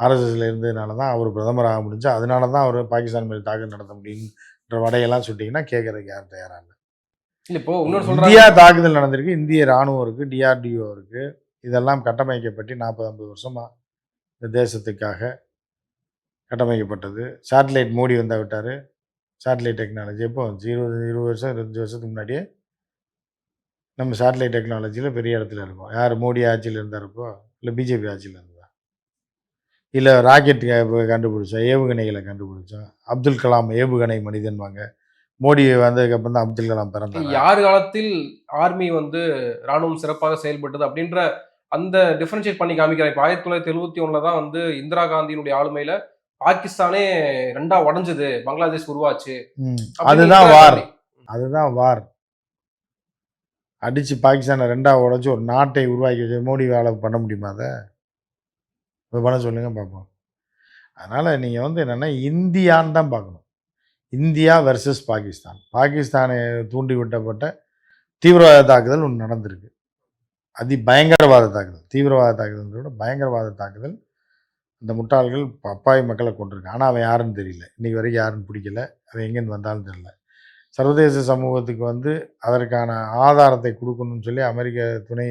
ஆர்எஸ்எஸ்ல இருந்ததுனால தான் அவர் பிரதமராக முடிஞ்சு அதனால தான் அவர் பாகிஸ்தான் மேல் தாக்குதல் நடத்த முடியுன்ற வடையெல்லாம் சுட்டிங்கன்னா கேட்கறதுக்கு யாரும் தயாராக இல்லை. இல்ல இப்போ இன்னொரு இந்தியா தாக்குதல் நடந்திருக்கு. இந்திய ராணுவம் இருக்குது டிஆர்டிஓ இருக்குது இதெல்லாம் கட்டமைக்கப்பட்டு நாற்பது ஐம்பது வருஷமாக இந்த தேசத்துக்காக கட்டமைக்கப்பட்டது. சேட்டலைட் மோடி வந்தா விட்டார். Satellite technology. எப்போ? இருபது இருபது வருஷம் இருபத்தஞ்சி வருஷத்துக்கு முன்னாடியே நம்ம சேட்டலைட் டெக்னாலஜியில் பெரிய இடத்துல இருக்கோம். யார் மோடி ஆட்சியில் இருந்தாருப்போ இல்லை பிஜேபி ஆட்சியில் இருந்தா? இல்லை ராக்கெட் கண்டுபிடிச்சோம் ஏவுகணைகளை கண்டுபிடிச்சோம் அப்துல் கலாம் ஏவுகணை மனிதன்வாங்க. மோடி வந்ததுக்கப்புறம் தான் அப்துல் கலாம் பிறந்தாங்க யார் காலத்தில் ஆர்மி வந்து ராணுவம் சிறப்பாக செயல்பட்டது அப்படின்ற அந்த டிஃபரன்ஷியேட் பண்ணி காமிக்கிறார். இப்போ ஆயிரத்தி தொள்ளாயிரத்தி எழுபத்தி ஒண்ணுல தான் வந்து இந்திரா காந்தியினுடைய ஆளுமையில பாகிஸ்தானே ரெண்டா உடைஞ்சது. பங்களாதேஷ் உருவாச்சு. அதுதான் வார். அதுதான் வார் அடித்து பாகிஸ்தானை ரெண்டாக உடச்சி ஒரு நாட்டை உருவாக்கி வச்சு மோடி வேலை பண்ண முடியுமா அதை? இப்போ பண்ண சொல்லுங்கள் பார்ப்போம். அதனால் நீங்கள் வந்து என்னென்னா இந்தியான்னு தான் பார்க்கணும். India versus Pakistan. பாகிஸ்தானை தூண்டி விட்டப்பட்ட தீவிரவாத தாக்குதல் ஒன்று நடந்திருக்கு. அதி பயங்கரவாத தாக்குதல். தீவிரவாத தாக்குதல் விட பயங்கரவாத தாக்குதல் இந்த முட்டாள்கள் பப்பாய் மக்களை கொண்டிருக்கான் ஆனால் அவன் யாருன்னு தெரியல. இன்றைக்கி வரைக்கும் யாருன்னு பிடிக்கல. அவன் எங்கேருந்து வந்தாலும் தெரியல. சர்வதேச சமூகத்துக்கு வந்து அதற்கான ஆதாரத்தை கொடுக்கணும்னு சொல்லி அமெரிக்க துணை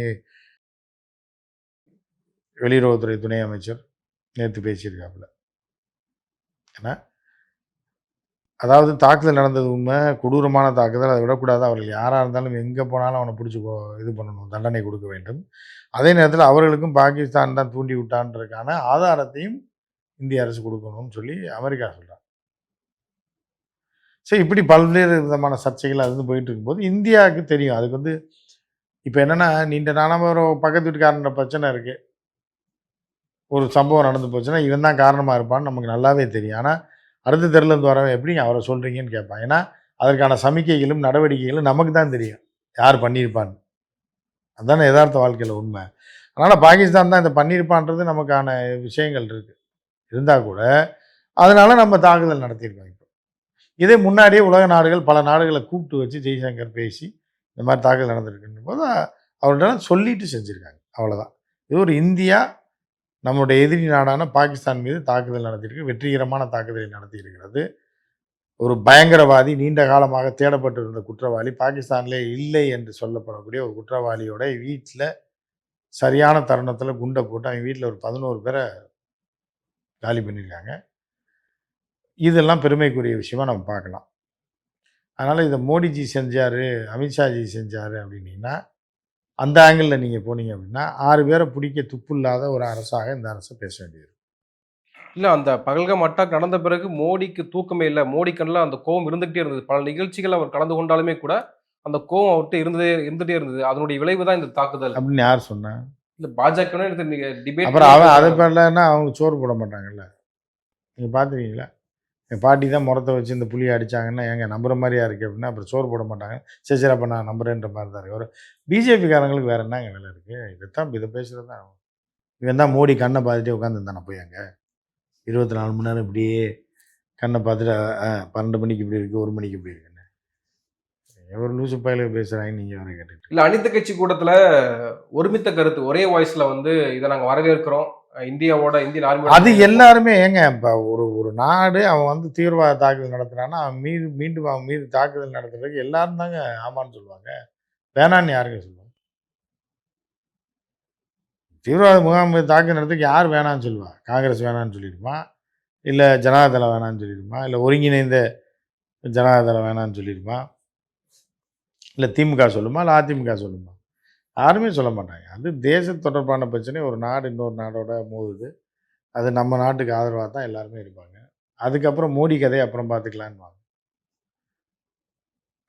வெளியுறவுத்துறை துணை அமைச்சர் நேற்று பேசியிருக்காப்புல. ஏன்னா அதாவது தாக்குதல் நடந்தது உண்மை கொடூரமான தாக்குதல் அதை விடக்கூடாது. அவர்கள் யாராக இருந்தாலும் எங்கே போனாலும் அவனை பிடிச்சி இது பண்ணணும் தண்டனை கொடுக்க வேண்டும். அதே நேரத்தில் அவர்களுக்கும் பாகிஸ்தான் தான் தூண்டி விட்டான்றதுக்கான ஆதாரத்தையும் இந்திய அரசு கொடுக்கணும்னு சொல்லி அமெரிக்கா சொல்கிறார் சரி இப்படி பல்வேறு விதமான சர்ச்சைகள் அது வந்து போயிட்டு இருக்கும்போது இந்தியாவுக்கு தெரியும். அதுக்கு வந்து இப்போ என்னென்னா நீண்ட நாளாக ஒரு பக்கத்து வீட்டுக்காரன்ற பிரச்சனை இருக்குது ஒரு சம்பவம் நடந்து போச்சுன்னா இவன் தான் காரணமாக இருப்பான்னு நமக்கு நல்லாவே தெரியும். ஆனால் அடுத்த தெருலேருந்து வரவன் எப்படி அவரை சொல்கிறீங்கன்னு கேட்பான். ஏன்னா அதற்கான சமிக்கைகளும் நடவடிக்கைகளும் நமக்கு தான் தெரியும். யார் பண்ணியிருப்பான்னு. அதுதானே யதார்த்த வாழ்க்கையில் உண்மை. அதனால் பாகிஸ்தான் தான் இதை பண்ணியிருப்பான்றது நமக்கான விஷயங்கள் இருக்குது இருந்தால் கூட அதனால் நம்ம தாக்குதல் நடத்தியிருக்கோம் இதே முன்னாடியே உலக நாடுகள் பல நாடுகளை கூப்பிட்டு வச்சு ஜெய்சங்கர் பேசி இந்த மாதிரி தாக்குதல் நடந்திருக்குன்ற போது அவர்கிட்ட சொல்லிட்டு செஞ்சுருக்காங்க. அவ்வளோதான் இது ஒரு இந்தியா நம்முடைய எதிரி நாடான பாகிஸ்தான் மீது தாக்குதல் நடத்தியிருக்கு வெற்றிகரமான தாக்குதலை நடத்தியிருக்கிறது. ஒரு பயங்கரவாதி நீண்ட காலமாக தேடப்பட்டிருந்த குற்றவாளி பாகிஸ்தானிலே இல்லை என்று சொல்லப்படக்கூடிய ஒரு குற்றவாளியோட வீட்டில் சரியான தருணத்தில் குண்டை போட்டு அவங்க வீட்டில் ஒரு பதினோரு பேரை காலி பண்ணியிருக்காங்க. இதெல்லாம் பெருமைக்குரிய விஷயமா நம்ம பார்க்கலாம். அதனால் இதை மோடிஜி செஞ்சார் அமித்ஷாஜி செஞ்சார் அப்படின்னீங்கன்னா அந்த ஆங்கிளில் நீங்கள் போனீங்க அப்படின்னா ஆறு பேரை பிடிக்க துப்பு இல்லாத ஒரு அரசாக இந்த அரசை பேச வேண்டியது. இல்ல அந்த பகல்காம் அட்டாக் நடந்த பிறகு மோடிக்கு தூக்கமே இல்லை. மோடி கண்ணில் அந்த கோவம் இருந்துகிட்டே இருந்தது. பல நிகழ்ச்சிகள் அவர் கலந்து கொண்டாலுமே கூட அந்த கோவம் அவர்கிட்ட இருந்ததே இருந்துட்டே இருந்தது. அதனுடைய விளைவு தான் இந்த தாக்குதல். அப்படின்னு யார் சொன்னா? இல்ல பாஜக டிபேட் அப்புறம் அவன் அதை பண்ணலன்னா அவங்களுக்கு சோறு போட மாட்டாங்கல்ல. நீங்கள் பார்த்துருக்கீங்களா? என் பாட்டி தான் முறத்தை வச்சு இந்த புளியை அடிச்சாங்கன்னா ஏங்க நம்புற மாதிரியா இருக்குது அப்படின்னா அப்புறம் சோறு போட மாட்டாங்க. சரி சரி அப்போ நான் நம்புறேன்ற மாதிரி தான் இருக்குது ஒரு பிஜேபிக்காரங்களுக்கு வேறு என்னங்க வேலை இருக்குது இதைத்தான் இதை பேசுகிறது தான் இவன் தான் மோடி கண்ணை பார்த்துட்டே உட்காந்துருந்தானே போய் அங்கே? இருபத்தி நாலு மணி நேரம் இப்படியே கண்ணை பார்த்துட்டு ஆ, பன்னெண்டு மணிக்கு இப்படி இருக்குது ஒரு மணிக்கு இப்படி இருக்குன்னு. எவர் லூசு பயில பேசுகிறாங்க நீங்கள் வேறு கேட்டுட்டு இல்லை அனைத்து கட்சி கூட்டத்தில் ஒருமித்த கருத்து ஒரே வாய்ஸில் வந்து இதை நாங்கள் வரவேற்கிறோம். இந்தியாவோட இந்தியன் ஆர்மி அது எல்லாருமே ஏங்க இப்போ ஒரு ஒரு நாடு அவன் வந்து தீவிரவாத தாக்குதல் நடத்துறான்னா அவன் மீது மீண்டும் அவன் மீது தாக்குதல் நடத்துறதுக்கு எல்லாரும் தாங்க ஆமான்னு சொல்லுவாங்க. வேணான்னு யாருங்க சொல்லுவாங்க? தீவிரவாத முகாம் தாக்குதல் நடத்துக்கு யார் வேணான்னு சொல்லுவா? காங்கிரஸ் வேணான்னு சொல்லிடுமா? இல்லை ஜனதாதளம் வேணான்னு சொல்லிடுமா? இல்லை ஒருங்கிணைந்த ஜனதாதளம் வேணான்னு சொல்லிடுமா? இல்லை திமுக சொல்லுமா? இல்லை அதிமுக சொல்லுமா? யாருமே சொல்ல மாட்டாங்க. அது தேச தொடர்பான பிரச்சனை. ஒரு நாடு இன்னொரு நாடோட மோதுது. அது நம்ம நாட்டுக்கு ஆதரவாக தான் எல்லாருமே இருப்பாங்க. அதுக்கப்புறம் மோடி கதையை அப்புறம் பார்த்துக்கலான்னு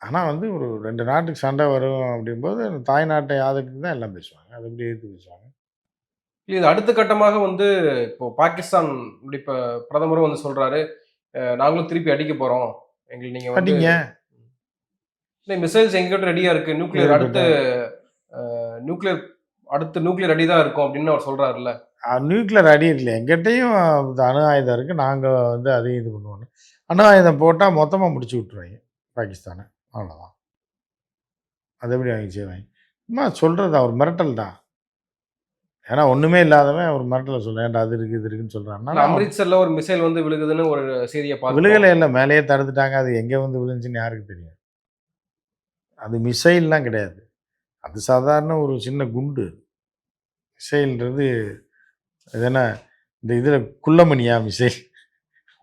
ஆனால் வந்து ஒரு ரெண்டு நாட்டுக்கு சண்டை வரும் அப்படிங்கும்போது தாய் நாட்டை ஆதரித்து தான் எல்லாம் பேசுவாங்க. அது எப்படி எதிர்த்து பேசுவாங்க? இது அடுத்த கட்டமாக வந்து இப்போ பாகிஸ்தான் இப்ப பிரதமரும் வந்து சொல்றாரு. அஹ், நாங்களும் திருப்பி அடிக்க போறோம். எங்களுக்கு நீங்க வந்து அடிங்க. இல்லை மிசைல்ஸ் எங்கிட்ட ரெடியா இருக்கு. நியூக்ளியர் அடுத்து நியூக்ளியர் அடுத்து நியூக்ளியர் ரெடி தான் இருக்கும் அப்படின்னு அவர் சொல்றாருல்ல. நியூக்ளியர் அடி இல்லை. எங்கிட்டையும் அணு ஆயுதம் இருக்குது நாங்கள் வந்து அதையும் இது பண்ணுவோம் அணு ஆயுதம் போட்டால் மொத்தமாக முடிச்சு விட்ருவாங்க பாகிஸ்தானை. அவ்வளோதான் அது எப்படி வாங்கி செய்வாங்க. சும்மா சொல்கிறது அவர் மிரட்டல் தான். ஏன்னா ஒன்றுமே இல்லாதவன் ஒரு மிரட்டலை சொல்ல ஏன்டா அது இருக்குது இது இருக்குன்னு இல்ல, சொல்கிறான்னா அம்ரித்சர்ல ஒரு மிசைல் வந்து விழுகுதுன்னு ஒரு செய்தியை பார்த்து விழுகலை இல்லை. மேலேயே தடுத்துட்டாங்க. அது எங்கே வந்து விழுந்துச்சுன்னு யாருக்கு தெரியும்? அது மிசைல்லாம் கிடையாது. அது சாதாரண ஒரு சின்ன குண்டு. மிசைல்ன்றது அது என்ன இந்த இதில் குள்ளமணியா மிசைல்?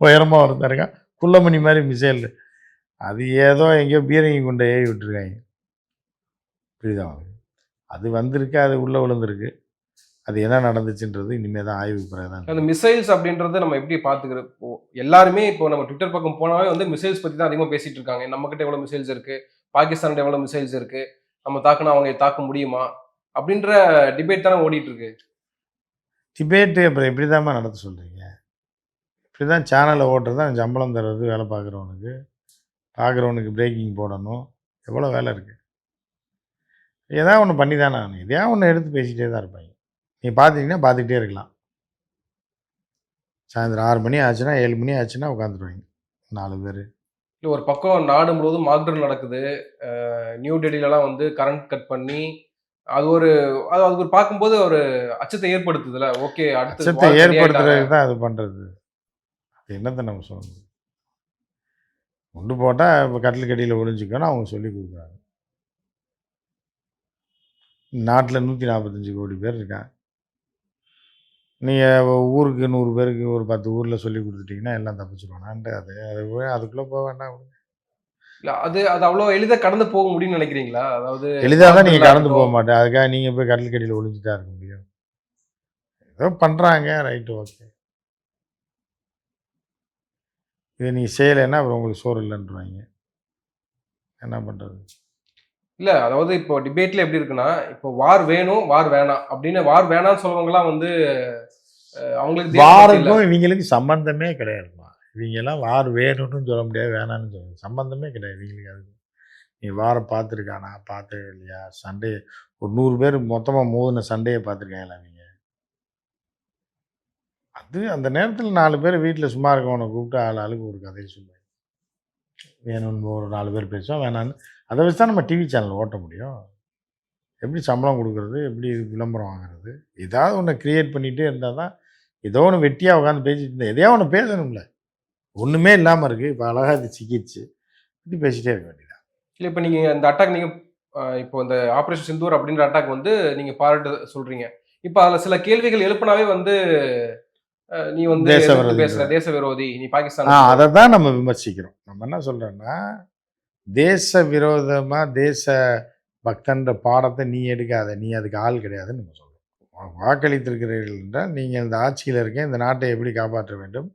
உயரமாக இருந்தாருங்க குள்ளமணி மாதிரி மிசைல். அது ஏதோ எங்கேயோ பீரங்கி கொண்டே ஏறி விட்டுருக்காங்க. புரியுதா அது வந்திருக்கு அது உள்ளே விழுந்திருக்கு. அது என்ன நடந்துச்சுன்றது இனிமேல் தான் ஆய்வு பிறகு அந்த மிசைல்ஸ் அப்படின்றத நம்ம எப்படி பார்த்துக்கிறோம்? எல்லாருமே இப்போ நம்ம ட்விட்டர் பக்கம் போனாவே வந்து மிசைல்ஸ் பற்றி தான் அதிகமாக பேசிகிட்டு இருக்காங்க. நம்மக்கிட்ட எவ்வளோ மிசைல்ஸ் இருக்குது பாகிஸ்தான்கிட்ட எவ்வளோ மிசைல்ஸ் இருக்குது நம்ம தாக்குனா அவங்க தாக்க முடியுமா? அப்படின்ற டிபேட் தானே ஓடிட்டு இருக்கு டிபேட்டு அப்புறம் எப்படி நடத்த சொல்கிறீங்க இப்படி தான் சேனலை ஓட்டுறது தான் சம்பளம் தர்றது வேலை பார்க்குறவனுக்கு பார்க்குறவனுக்கு பிரேக்கிங் போடணும். எவ்வளோ வேலை இருக்குது ஏதாவது ஒன்று பண்ணி தானே ஆகணும். எதையா ஒன்று எடுத்து பேசிகிட்டே தான் இருப்பாங்க. நீ பார்த்துட்டீங்கன்னா பார்த்துக்கிட்டே இருக்கலாம். சாயந்தரம் ஆறு மணி ஆச்சுன்னா ஏழு மணி ஆச்சுன்னா உட்காந்துருவாங்க. நாலு பேர். ஒரு பக்கம் நாடு முழுவதும் மாக்டர் நடக்குது. நியூ டெல்லிலலாம் வந்து கரண்ட் கட் பண்ணி அது ஒரு அது அது ஒரு பார்க்கும்போது ஒரு அச்சத்தை ஏற்படுத்துதுல. ஓகே அடுத்து அச்சத்தை. ஏற்படுத்துறதுக்கு தான் அது பண்ணுறது அது என்னத்தை நம்ம சொல்லணும்? கொண்டு போட்டால் இப்போ கட்டில் கடியில் ஒளிஞ்சிக்கணும் அவங்க சொல்லி கொடுக்குறாங்க. நாட்டில் நூற்றி நாற்பத்தஞ்சு கோடி பேர் இருக்காங்க. நீங்கள் ஊருக்கு நூறு பேருக்கு ஒரு பத்து ஊரில் சொல்லி கொடுத்துட்டீங்கன்னா எல்லாம் தப்பிச்சிருவானான்ட்டு அது அது அதுக்குள்ளே போக வேண்டாம். இல்ல அது அது அவ்வளோ எளிதா கடந்து போக முடியும்னு நினைக்கிறீங்களா? அதாவது எளிதாக தான் நீங்கள் கடந்து போக. மாட்டேன். அதுக்காக நீங்கள் போய் கட்டில் கடியில் ஒளிஞ்சிட்டா இருக்க முடியும். ஏதோ பண்ணுறாங்க ரைட்டு ஓகே. இதை நீ செய்யலைன்னா அப்புறம் உங்களுக்கு சோறு இல்லைன்றாங்க என்ன பண்ணுறது இல்ல அதாவது இப்போ டிபேட்ல எப்படி இருக்குன்னா இப்போ வார் வேணும் வார் வேணாம். அப்படின்னு வார் வேணாம்னு சொல்றவங்கலாம் வந்து அவங்களுக்கு. வாருக்கும் இவங்களுக்கு சம்பந்தமே கிடையாதுமா. இவங்கெல்லாம் வார் வேணும்னு சொல்ல முடியாது வேணாம்னு சொல்ல சம்பந்தமே கிடையாது இவங்களுக்கு அதுக்கு. நீ வாரை பார்த்துருக்கானா பார்த்தே இல்லையா? சண்டே ஒரு நூறு பேர் மொத்தமாக மோதின சண்டையை பார்த்துருக்காங்களா நீங்கள் அது அந்த நேரத்தில் நாலு பேர் வீட்டில் சும்மா இருக்கவனை கூப்பிட்டு ஆள் ஆளுக்கு ஒரு கதையை சொல்லுவாங்க வேணும்னு ஒரு நாலு பேர் பேசுவோம் வேணான்னு அதை வச்சு தான் நம்ம டிவி சேனல் ஓட்ட முடியும். எப்படி சம்பளம் கொடுக்கறது எப்படி விளம்பரம் வாங்குறது? ஏதாவது ஒன்று க்ரியேட் பண்ணிகிட்டே இருந்தால் தான் ஏதோ ஒன்று வெட்டியாக உட்காந்து பேசிட்டு இருந்தா எதையோ ஒன்று பேசணும்ல. ஒன்றுமே இல்லாமல் இருக்குது இப்போ அழகாக இது சிக்கிடுச்சு இப்படி பேசிட்டே இருக்க வேண்டியதான் இல்ல இப்போ நீங்க இந்த அட்டாக் நீங்க அஹ், இப்போ இந்த ஆபரேஷன் சிந்தூர் அப்படின்ற அட்டாக் வந்து நீங்க பாராட்டு சொல்றீங்க. இப்போ அதுல சில கேள்விகள் எழுப்பினாவே வந்து நீ வந்து தேச எதிர்த்து விரோதி. பேசுற தேச விரோதி நீ பாகிஸ்தான் அதை தான் நம்ம விமர்சிக்கிறோம். நம்ம என்ன சொல்றோம்னா தேச விரோதமாக தேச பக்தன்ற பாடத்தை நீ எடுக்காத. நீ அதுக்கு ஆள் கிடையாதுன்னு நம்ம சொல்கிறோம் வாக்களித்திருக்கிறீர்கள் என்றால் நீங்கள் இந்த ஆட்சியில் இருக்க இந்த நாட்டை எப்படி காப்பாற்ற வேண்டும்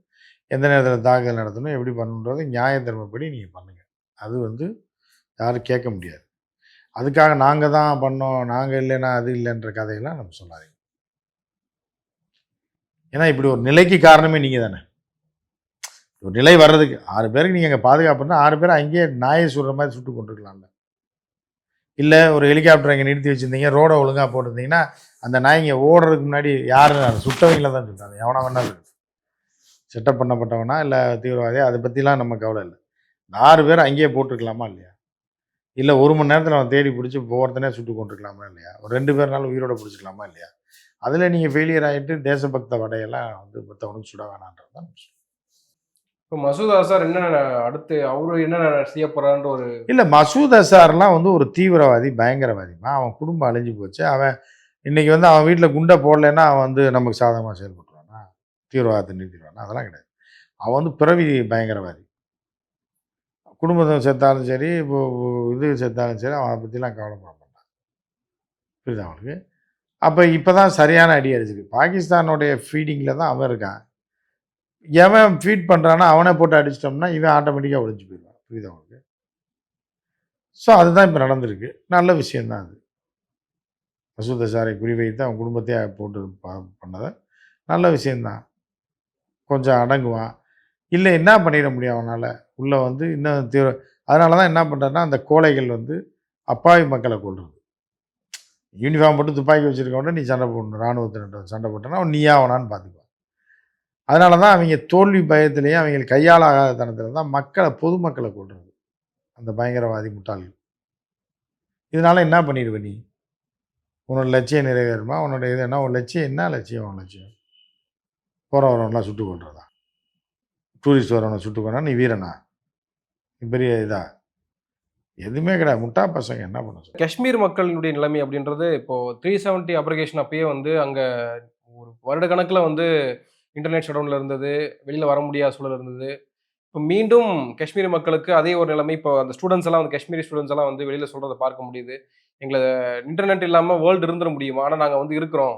எந்த நேரத்தில் தாக்குதல் நடத்தணும் எப்படி பண்ணணுன்றது நியாய தர்மப்படி நீங்கள் பண்ணுங்கள் அது வந்து யாரும் கேட்க முடியாது. அதுக்காக நாங்கள் தான் பண்ணோம் நாங்கள் இல்லைன்னா அது இல்லைன்ற கதையெல்லாம் நம்ம சொல்லாதீங்க. ஏன்னா இப்படி ஒரு நிலைக்கு காரணமே நீங்கள் தானே ஒரு நிலை வர்றதுக்கு ஆறு பேருக்கு நீங்கள் அங்கே பாதுகாப்புனா ஆறு பேர் அங்கேயே நாயை சுடுற மாதிரி சுட்டு கொண்டுருக்கலாம்ல. இல்லை ஒரு ஹெலிகாப்டர் அங்கே நிறுத்தி வச்சுருந்தீங்க ரோடை ஒழுங்காக போட்டிருந்தீங்கன்னா அந்த நாய்ங்க ஓடுறதுக்கு முன்னாடி யாரும் சுட்டவங்கள தான் சொல்கிறாங்க எவனா வேணா இருக்கு செட்டப் பண்ணப்பட்டவனா இல்லை தீவிரவாதியா? அதை பற்றிலாம் நம்ம கவலை இல்லை. இந்த ஆறு பேர் அங்கேயே போட்டிருக்கலாமா இல்லையா? இல்லை ஒரு மணி நேரத்தில் அவன் தேடி பிடிச்சி போகிறதுனே சுட்டு கொண்டிருக்கலாமா இல்லையா? ஒரு ரெண்டு பேர்னாலும் உயிரோட பிடிச்சிக்கலாமா இல்லையா? அதில் நீங்கள் ஃபெயிலியர் ஆகிட்டு தேசபக்த வடையெல்லாம் வந்து மற்றவனுக்கு சுட வேணான்றது தான் இப்போ மசூத் அசார் என்ன அடுத்து அவரு என்ன செய்ய போறான்ற ஒரு இல்லை மசூத் அசார்லாம் வந்து ஒரு தீவிரவாதி பயங்கரவாதிமா அவன் குடும்பம் அழிஞ்சு போச்சு. அவன் இன்னைக்கு வந்து அவன் வீட்டில் குண்டை போடலைன்னா அவன் வந்து நமக்கு சாதகமாக செயல்பட்டுருவானா? தீவிரவாதத்தை நிறுத்திடுவானா? அதெல்லாம் கிடையாது. அவன் வந்து பிறவி பயங்கரவாதி. குடும்பத்தை செத்தாலும் சரி இப்போ இது செத்தாலும் சரி அவனை பற்றிலாம் கவலைப்பட மாட்டான். புரியுது அவனுக்கு அப்போ இப்போ தான் சரியான அடி அடிச்சிருக்கு. பாகிஸ்தானுடைய ஃபீடிங்கில் தான் அவன் இருக்கான். எவன் ஃபீட் பண்ணுறானோ அவனை போட்டு அடிச்சிட்டோம்னா இவன் ஆட்டோமேட்டிக்காக ஒழிஞ்சு போயிடுவான். புரியுதா அவனுக்கு ஸோ அதுதான் இப்போ நடந்திருக்கு. நல்ல விஷயந்தான் அது. மசூத் சாரை குறிவைத்து அவன் குடும்பத்தையே போட்டு பண்ணதை நல்ல விஷயந்தான் கொஞ்சம் அடங்குவான். இல்லை என்ன பண்ணிட முடியும் அவனால்? உள்ளே வந்து இன்னும் தீவிர அதனால தான் என்ன பண்ணுறாருன்னா அந்த கோழைகள் வந்து அப்பாவி மக்களை கொள்வது யூனிஃபார்ம் போட்டு துப்பாக்கி வச்சுருக்கவன்ட்டு நீ சண்டை போடணும். இராணுவத்தினர் சண்டை போட்டனா அவன் நீயா அவனான்னு பார்த்துக்குவான் அதனால தான் அவங்க தோல்வி பயத்திலையும் அவங்க கையாளாகாத தனத்தில் தான் மக்களை பொதுமக்களை கொள்றது அந்த பயங்கரவாதி முட்டாள்கள். இதனால் என்ன பண்ணிடுவ நீ? உன்னோட லட்சியம் நிறைவேறுமா? உன்னோட இது என்ன? உன் லட்சியம் என்ன லட்சியம்? உன் லட்சியம்? போகிற வரவன்லாம் சுட்டு கொள்றதா டூரிஸ்ட் வரவனை சுட்டு கொண்டா நீ வீரனா? பெரிய இதா? எதுவுமே கிடையாது. முட்டா பசங்க என்ன பண்ண காஷ்மீர் மக்களினுடைய நிலைமை அப்படின்றது இப்போ த்ரீ செவன்ட்டி அப்ரிகேஷன் அப்பயே வந்து அங்கே ஒரு வருட கணக்கில் வந்து இன்டர்நெட் ஷடவுனில் இருந்தது வெளியில் வர முடியாத சூழல் இருந்தது. இப்போ மீண்டும் காஷ்மீர் மக்களுக்கு அதே ஒரு நிலைமை இப்போ அந்த ஸ்டூடெண்ட்ஸ் எல்லாம் வந்து காஷ்மீரி ஸ்டூடெண்ட்ஸ் எல்லாம் வந்து வெளியில் சொல்கிறத பார்க்க முடியுது. எங்களை இன்டர்நெட் இல்லாமல் வேர்ல்டு இருந்துட முடியுமா? ஆனால் நாங்கள் வந்து இருக்கிறோம்.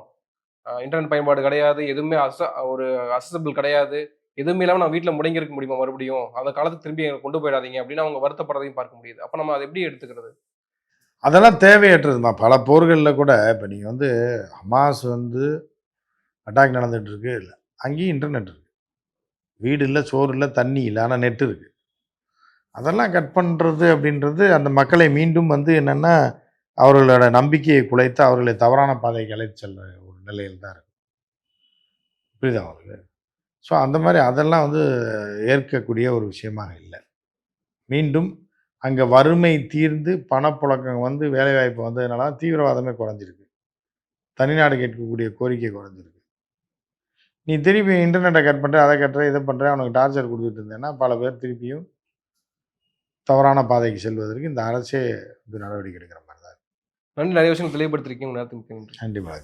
இன்டர்நெட் பயன்பாடு கிடையாது எதுவுமே அச ஒரு அசசபிள் கிடையாது. எதுவுமே இல்லாமல் நான் வீட்டில் முடங்கியிருக்க முடியுமா மறுபடியும்? அந்த காலத்துக்கு திரும்பி எங்களை கொண்டு போயிடாதீங்க அப்படின்னு அவங்க வருத்தப்படுறதையும் பார்க்க முடியுது. அப்போ நம்ம அதை எப்படி எடுத்துக்கிறது? அதெல்லாம் தேவையற்றதுமா பல போர்களில் கூட இப்போ நீங்கள் வந்து ஹமாஸ் வந்து அட்டாக் நடந்துகிட்டு இருக்கு இல்லை. அங்கேயும் இன்டர்நெட் இருக்குது வீடு இல்லை சோறு இல்லை தண்ணி இல்லை ஆனால் நெட் இருக்குது அதெல்லாம் கட் பண்ணுறது அப்படின்றது அந்த மக்களை மீண்டும் வந்து என்னென்னா அவர்களோட நம்பிக்கையை குலைத்து அவர்களை தவறான பாதைக்கு அழைத்து செல்ல ஒரு நிலையில் தான் இருக்குது புரியுதா அவர்கள் ஸோ அந்த மாதிரி அதெல்லாம் வந்து ஏற்கக்கூடிய ஒரு விஷயமாக இல்லை. மீண்டும் அங்கே வறுமை தீர்ந்து பணப்புழக்கம் வந்து வேலைவாய்ப்பு வந்ததுனால தீவிரவாதமே குறைஞ்சிருக்கு. தனிநாடு கேட்கக்கூடிய கோரிக்கை குறைஞ்சிருக்கு. நீ திருப்பி இன்டர்நெட்டை கட் பண்ணுற அதை கட்டுற இதை பண்ணுற அவனுக்கு டார்ச்சர் கொடுத்துட்டு இருந்தேன்னா பல பேர் திருப்பியும் தவறான பாதைக்கு செல்வதற்கு இந்த அரசே இது நடவடிக்கை எடுக்கிற மாதிரி தான் நன்றி. நிறைய விஷயங்கள் தெளிவுபடுத்திருக்கீங்க. நேரத்துக்கு மிக்க நன்றி. கண்டிப்பாக